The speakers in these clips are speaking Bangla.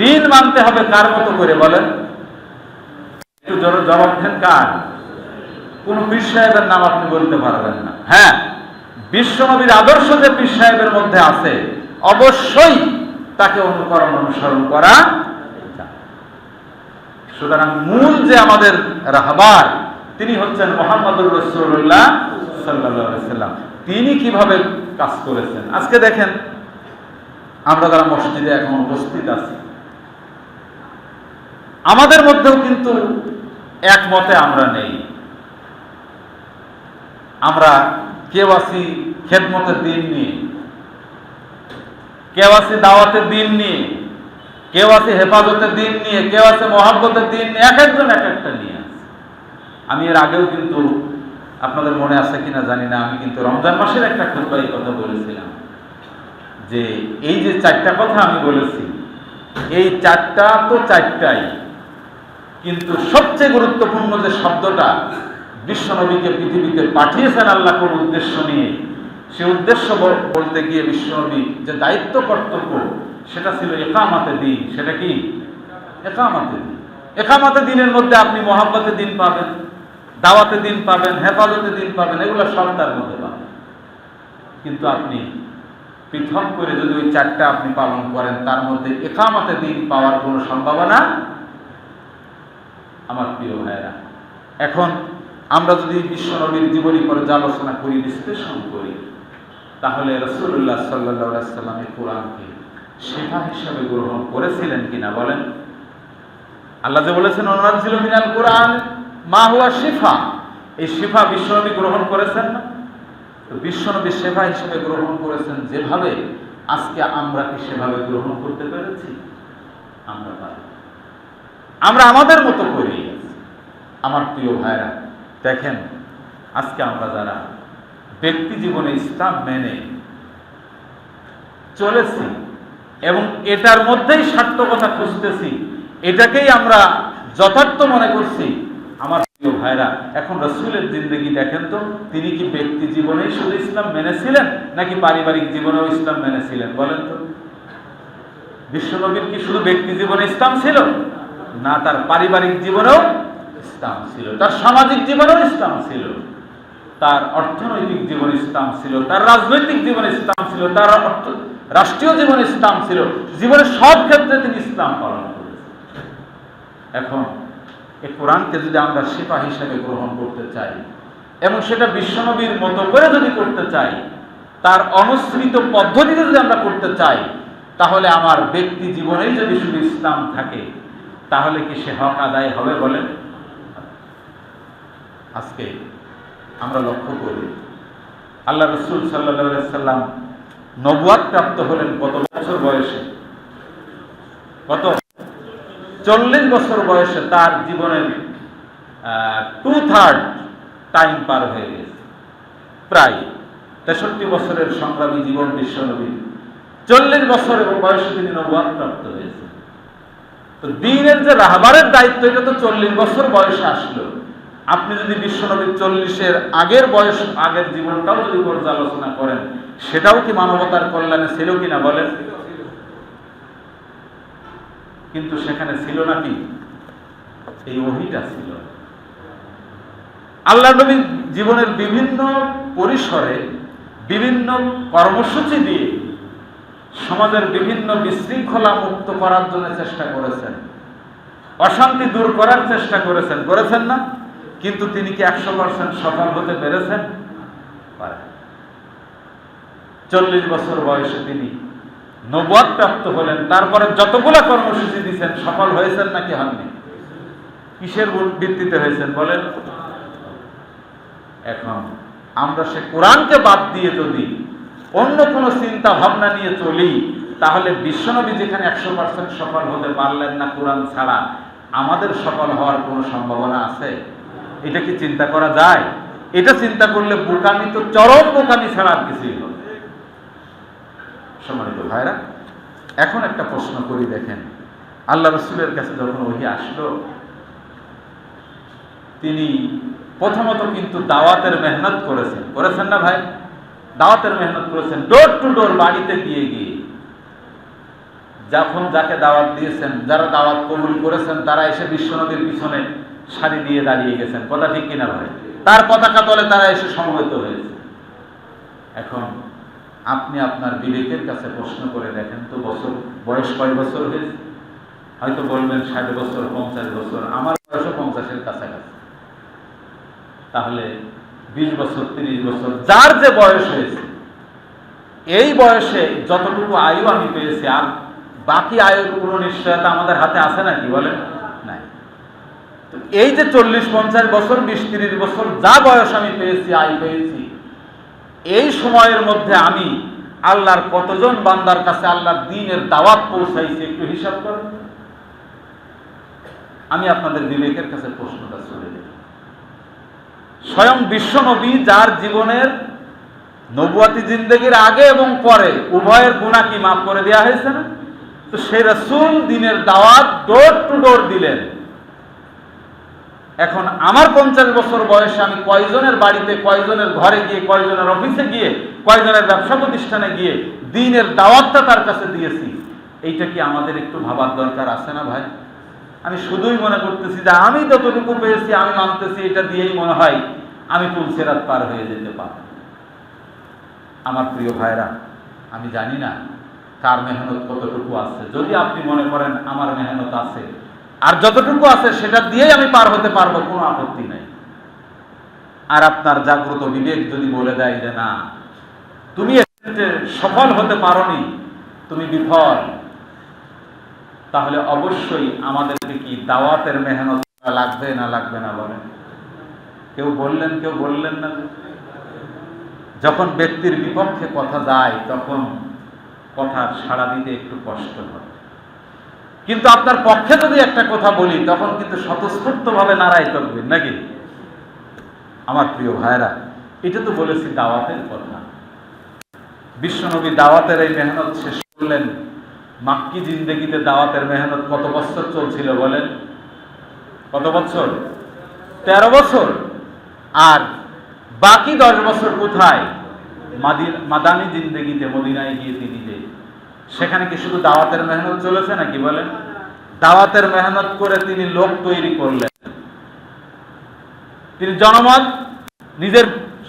দিন মানতে হবে কার মতো করে বলেন? একটু জবাব দেন কার? কোন পীর সাহেবের নাম আপনি বলতে পারবেন না। হ্যাঁ বিশ্বনবীর আদর্শ যে পীর সাহেবের মধ্যে আছে, অবশ্যই তাকে অনুকরণ অনুসরণ করা সুতরাং মূল যে আমাদের রাহবার, তিনি হচ্ছেন মোহাম্মদুর রসুল্লাহ সাল্লাহ সাল্লাম। তিনি কীভাবে কাজ করেছেন? আজকে দেখেন, আমরা যারা মসজিদে এখন উপস্থিত আছি আমাদের মধ্যেও কিন্তু একমতে আমরা নেই। আমরা কেউ আছি খেদমতের দিন নিয়ে, কেউ আছে দাওয়াতের দিন নিয়ে, কেউ আছে হেফাজতের দিন নিয়ে, কেউ আছে মহাব্বতের দিন নিয়ে, এক একজন এক একটা নিয়ে আছে। আমি এর আগেও কিন্তু আপনাদের মনে আছে কিনা জানি না, আমি কিন্তু রমজান মাসের একটা খুবই কথা বলেছিলাম যে এই যে চারটা কথা আমি বলেছি, এই চারটা তো চারটাই। কিন্তু সবচেয়ে গুরুত্বপূর্ণ যে শব্দটা বিশ্বনবীকে পৃথিবীতে পাঠিয়েছেন আল্লাহ কোন উদ্দেশ্য নিয়ে, সে উদ্দেশ্য বল- বলতে গিয়ে বিশ্বনবী যে দায়িত্ব, কর্তব্য, সেটা ছিল একামাতে দিন। সেটা কি? একামাতে দিন। একামাতে দিনের মধ্যে আপনি মহাব্বতে দিন পাবেন, দাওয়াতে দিন পাবেন, হেফাজতে দিন পাবেন, এগুলো সব তার মধ্যে পাবেন। কিন্তু আপনি পৃথক করে যদি ওই চারটা আপনি পালন করেন, তার মধ্যে একামাতে দিন পাওয়ার কোনো সম্ভাবনা আমার প্রিয় ভাইয়েরা। এখন আমরা যদি বিশ্বনবীর জীবনী পর্যালোচনা করি, বিশ্লেষণ করি, তাহলে রসুল্লাহ সাল্লাহ সাল্লামে কোরআনকে শেফা হিসাবে গ্রহণ করেছিলেন কিনা বলেন? আল্লাহ যে বলেছেন অনার্জিল মিনাল কোরআন, মা হুয়া শিফা। এই শিফা বিশ্বনবী গ্রহণ করেছেন না? তো বিশ্বনবী সেবা হিসেবে গ্রহণ করেছেন যেভাবে, আজকে আমরা কি সেভাবে গ্রহণ করতে পেরেছি? আমরা পারি। আমরা আমাদের মতো করি আমার প্রিয় ভাইরা, দেখেন, আজকে আমরা যারা ব্যক্তি জীবনে ইসলাম মেনে চলেছি এবং এটার মধ্যেই সার্থকতা খুঁজতেছি, এটাকেই আমরা যথার্থ মনে করছি। আমার প্রিয় ভাইরা, এখন রসুলের জিন্দগি দেখেন তো, তিনি কি ব্যক্তি জীবনেই শুধু ইসলাম মেনেছিলেন, নাকি পারিবারিক জীবনেও ইসলাম মেনেছিলেন বলেন তো? বিশ্বনবীর কি শুধু ব্যক্তি জীবনে ইসলাম ছিল? না তার পারিবারিক জীবনেও ইসলাম ছিল, তার সামাজিক জীবনেও ইসলাম ছিল, তার অর্থনৈতিক জীবন ইসলাম ছিল, তার রাজনৈতিক জীবন ইসলাম ছিল, তার রাষ্ট্রীয় জীবন ইসলাম ছিল, জীবনের সব ক্ষেত্রে তিনি ইসলাম পালন করেছেন। এখন এই কোরআনকে যদি আমরা শিপা হিসেবে গ্রহণ করতে চাই, এবং সেটা বিশ্বনবীর মতো করে যদি করতে চাই, তার অনুসৃত পদ্ধতিতে যদি আমরা করতে চাই, তাহলে আমার ব্যক্তি জীবনেই যদি শুধু ইসলাম থাকে তাহলে কি সে হক আদায় হবে বলেন? আজকে আমরা লক্ষ্য করি, আল্লাহ রসুল সাল্লাম নবুয়াদ প্রাপ্ত হলেন কত বছর বয়সে? কত? চল্লিশ বছর বয়সে তার জীবনের টু থার্ড টাইম পার হয়ে গেছে। প্রায় তেষট্টি বছরের সংগ্রামী জীবন বিশ্বনবী চল্লিশ বছর এবং বয়সে তিনি নবাদ প্রাপ্ত হয়েছে দিনের যে রাহবারের দায়িত্ব, এটা তো চল্লিশ বছর বয়সে আসলো। আপনি যদি বিশ্বনবীর চল্লিশের আগের বয়স, আগের জীবনটাও যদি পর্যালোচনা করেন, সেটাও কি মানবতার কল্যাণে ছিল কিনা বলেন? কিন্তু সেখানে ছিল এই ছিল। আল্লাহ নবী জীবনের বিভিন্ন পরিসরে বিভিন্ন কর্মসূচি দিয়ে সমাজের বিভিন্ন বিশৃঙ্খলা মুক্ত করার জন্য চেষ্টা করেছেন। অশান্তি দূর করার চেষ্টা করেছেন। করেছেন না, কিন্তু তিনি কি একশো পার্সেন্ট সফল হতে পেরেছেন? চল্লিশ বছর বয়সে তিনি নবাদ প্রাপ্ত হলেন। তারপরে যতগুলা কর্মসূচি দিয়েছেন, সফল হয়েছেন নাকি হননি? কিসের ভিত্তিতে হয়েছেন বলেন? এখন আমরা সে কোরআনকে বাদ দিয়ে যদি অন্য কোনো চিন্তা ভাবনা নিয়ে চলি, তাহলে বিশ্বনবী যেখানে একশো পার্সেন্ট সফল হতে পারলেন না কোরআন ছাড়া, আমাদের সফল হওয়ার কোনো সম্ভাবনা আছে? এটা কি চিন্তা করা যায়? এটা চিন্তা করলে বোকামি তো চরম বোকামি ছাড়া আর কিছুই হবে সম্মানিত ভাইরা এখন একটা প্রশ্ন করি দেখেন। আল্লাহ রসুলের কাছে যখন ওহি আসলো, তিনি প্রথমত কিন্তু দাওয়াতের মেহনত করেছেন। করেছেন না ভাই? দাওয়াতের মেহনত করেছেন ডোর টু ডোর বাড়িতে গিয়ে গিয়ে। যখন যাকে দাওয়াত দিয়েছেন, যারা দাওয়াত কবুল করেছেন, তারা এসে বিশ্বনদীর পিছনে সারি দিয়ে দাঁড়িয়ে গেছেন। কথা ঠিক কিনা ভাই? তার পতাকা তলে তারা এসে সমবেত হয়েছে। এখন আপনি আপনার বিবেকের কাছে প্রশ্ন করে দেখেন তো, বছর, বয়স কয় বছর হয়েছে? হয়তো বলবেন ষাট বছর, পঞ্চাশ বছর, আমার বয়সও পঞ্চাশের কাছাকাছি। তাহলে বিশ বছর, তিরিশ বছর, যার যে বয়স হয়েছে, এই বয়সে যতটুকু আয়ু আমি পেয়েছি, আর বাকি আয়ুর কোনো নিশ্চয়তা আমাদের হাতে আছে নাকি বলেন? নাই। এই যে চল্লিশ, পঞ্চাশ বছর, বিশ, তিরিশ বছর যা বয়স আমি পেয়েছি, আয়ু পেয়েছি, এই সময়ের মধ্যে আমি আল্লাহর কতজন বান্দার কাছে আল্লাহর দিনের দাওয়াত পৌঁছাইছি একটু হিসাব করেন। আমি আপনাদের বিবেকের কাছে প্রশ্নটা চলে যাই স্বয়ং বিশ্বনবী যার জীবনের নবুয়াতি জিন্দগির আগে এবং পরে উভয়ের গুণা কি মাফ করে দেওয়া হয়েছে না? তো সেই রসুল দিনের দাওয়াত ডোর টু ডোর দিলেন। এখন আমার পঞ্চাশ বছর বয়সে আমি কয়জনের বাড়িতে, কয়জনের ঘরে গিয়ে, কয়জনের অফিসে গিয়ে, কয়জনের ব্যবসা প্রতিষ্ঠানে গিয়ে দিনের দাওয়াতটা তার কাছে দিয়েছি। এইটা কি আমাদের একটু ভাবার দরকার আছে না ভাই? আমি শুধুই মনে করতেছি যে আমি যতটুকু পেয়েছি, আমি মানতেছি, এটা দিয়েই মনে হয় আমি তুলসেরাত পার হয়ে যেতে পারি। আমার প্রিয় ভাইরা আমি জানি না কার মেহনত কতটুকু আছে। যদি আপনি মনে করেন আমার মেহনত আছে, আর যতটুকু আছে সেটা দিয়েই আমি পার হতে পারব, কোনো আপত্তি নাই। আর আপনার জাগ্রত বিবেক যদি বলে দেয় যে না, তুমি সফল হতে পারোনি, তুমি বিফল তাহলে অবশ্যই আমাদেরকে কি দাওয়াতের মেহনত লাগবে না লাগবে না বলেন কেউ বললেন কেউ বললেন না যখন ব্যক্তির বিপক্ষে কথা যায়, তখন কথা সাড়া দিতে একটু কষ্ট হয়। কিন্তু আপনার পক্ষে যদি একটা কথা বলি, তখন কিন্তু স্বতঃস্ফূর্তভাবে নারায় করবেন নাকি? আমার প্রিয় ভাইরা এটা তো বলেছি দাওয়াতের কথা। বিশ্বনবী দাওয়াতের এই মেহনত শেষ করলেন। মাক্কি জিন্দগিতে দাওয়াতের মেহনত কত বছর চলছিল বলেন? কত বছর? তেরো বছর। আর বাকি দশ বছর কোথায়? মাদানি জিন্দগিতে, মদিনায় গিয়ে তিনি যে সেখানে কি শুধু দাওয়াতের মেহনত চলেছে নাকি বলেন? দাওয়াতের মেহনত করে তিনি লোক তৈরি করলেন। তিনি জনমত, নিজের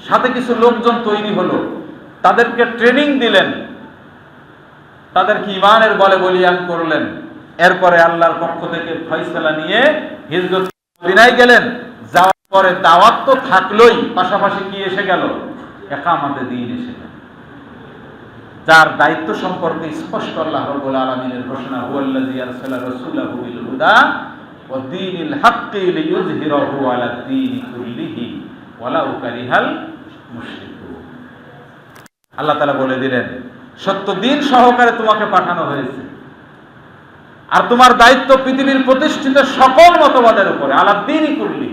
সাথে কিছু লোকজন তৈরি হলো। তাদেরকে ট্রেনিং দিলেন। তাদেরকে ইমানের বলে বলিয়ান করলেন। এরপরে আল্লাহর পক্ষ থেকে ফয়সলা নিয়ে হিজরত মদিনায় গেলেন। যাওয়ার পরে দাওয়াত তো থাকলোই, পাশাপাশি কি এসে গেল? একামাতে দিন এসে গেল। যার দায়িত্ব সম্পর্কে স্পষ্ট আল্লাহ রাব্বুল আলামিনের ঘোষণা, হুয়াল্লাযী আরসালা রাসূলাহু বিল হুদা ওয়া দীনিল হাক্কি লিইয়ুযহিরাহু আলা দ্বীনি কুল্লিহি ওয়ালাউ কারিহাল মুশরিকুন। আল্লাহ তাআলা বলে দিলেন সত্য দিন সহকারে তোমাকে পাঠানো হয়েছে। আর তোমার দায়িত্ব পৃথিবীর প্রতিষ্ঠিত সকল মতবাদের উপরে, আলা দ্বীনি কুল্লি।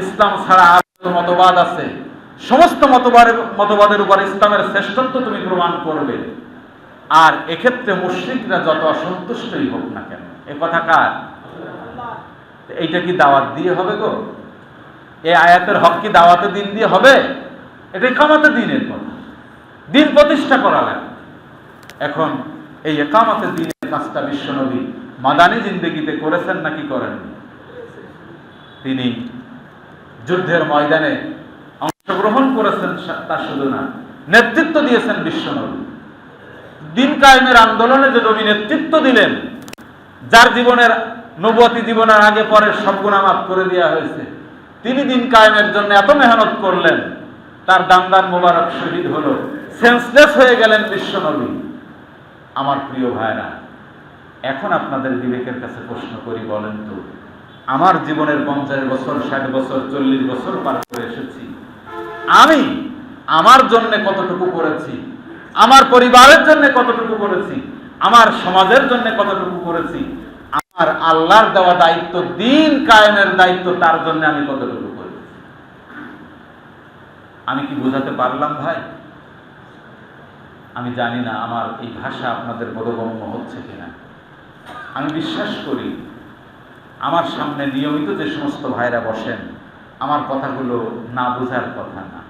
ইসলাম ছাড়া আর মতবাদ আছে। সমস্ত মতবাদের মতবাদের উপর ইসলামের শ্রেষ্ঠত্ব তুমি প্রমাণ করবে। আর এক্ষেত্রে মুশ্রিকরা যত অসন্তুষ্টই হোক না কেন, এ কথা কার? এইটা কি দাওয়াত দিয়ে হবে গো? এই আয়াতের হক কি দাওয়াতে দিন দিয়ে হবে? এটাই কামাতে দিনের কথা দিন প্রতিষ্ঠা করা লাগে এখন এই একামাতে দিনের কাজটা বিশ্বনবী মাদানী জিন্দগিতে করেছেন নাকি করেননি তিনি যুদ্ধের ময়দানে অংশগ্রহণ করেছেন তা শুধু না, নেতৃত্ব দিয়েছেন বিশ্বনবী দিন কায়েমের আন্দোলনে যে নবী নেতৃত্ব দিলেন, যার জীবনের নবতী জীবনের আগে পরে সব গুণা মাফ করে দেওয়া হয়েছে, তিনি দিন কায়েমের জন্য এত মেহনত করলেন, তার দামদার মোবারক শহীদ হলো। সেন্সলেস হয়ে গেলেন বিশ্বনবী। আমার প্রিয় ভাইরা, এখন আপনাদের বিবেকের কাছে প্রশ্ন করি বলেন তো, আমার জীবনের পঞ্চাশ বছর, ষাট বছর, চল্লিশ বছর পার করে এসেছি। আমি আমার জন্য কতটুকু করেছি? আমার পরিবারের জন্য কতটুকু করেছি? আমার সমাজের জন্য কতটুকু করেছি? আমার আল্লাহর দেওয়া দায়িত্ব, দিন কায়েমের দায়িত্ব, তার জন্য আমি কতটুকু করেছি? আমি কি বোঝাতে পারলাম ভাই? আমি জানি না আমার এই ভাষা আপনাদের বোধগম্য হচ্ছে কিনা। আমি বিশ্বাস করি, আমার সামনে নিয়মিত যে সমস্ত ভাইরা বসেন, আমার কথাগুলো না বোঝার কথা না।